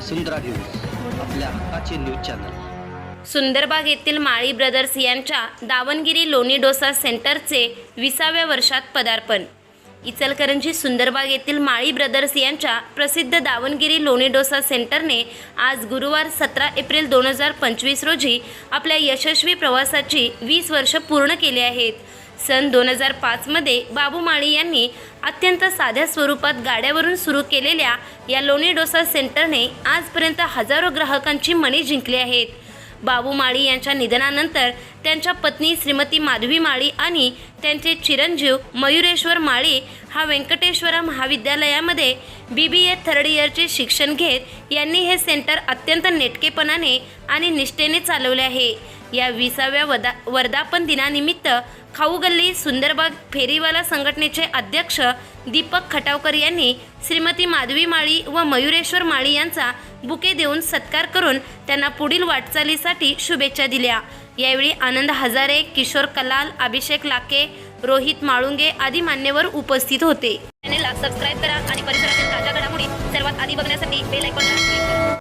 वसुंधरा news आपल्या हक्काचे news channel. Sundarbagh येथील माळी ब्रदर्स यांच्या दावणगिरी लोणी डोसा सेंटरचे विसाव्या वर्षात पदार्पण. इचलकरंजी सुंदरबाग येथील माळी ब्रदर्स यांच्या प्रसिद्ध दावणगिरी लोणी डोसा सेंटरने आज गुरुवार सतरा एप्रिल दोन हजार पंचवीस रोजी आपल्या यशस्वी प्रवासाची वीस वर्ष पूर्ण केली आहेत. सन दोन हजार पाचमध्ये बाबू माळी यांनी अत्यंत साध्या स्वरूपात गाड्यावरून सुरू केलेल्या या लोणी डोसा सेंटरने आजपर्यंत हजारो ग्राहकांची मने जिंकली आहेत. बाबू माळी यांच्या निधनानंतर त्यांच्या पत्नी श्रीमती माधवी माळी आणि त्यांचे चिरंजीव मयुरेश्वर माळी हा व्यंकटेश्वरा महाविद्यालयामध्ये बी बी ए थर्ड इयरचे शिक्षण घेत यांनी हे सेंटर अत्यंत नेटकेपणाने आणि निष्ठेने चालवले आहे. या विसाव्या वदा वर्धापन दिनानिमित्त खाऊ गल्ली सुंदरबाग फेरीवाला संघटनेचे अध्यक्ष दीपक खटावकर यांनी श्रीमती माधवी माळी व मयुरेश्वर माळी यांचा बुके देऊन सत्कार करून त्यांना पुढील वाटचालीसाठी शुभेच्छा दिल्या. यावेळी आनंद हजारे किशोर कलाल अभिषेक लाके रोहित माळुंगे आदी मान्यवर उपस्थित होते. चॅनेलला सबस्क्राईब करा आणि परिसरातील ताज्या घडामोडी सर्वात आधी बघण्यासाठी बेल आयकॉनला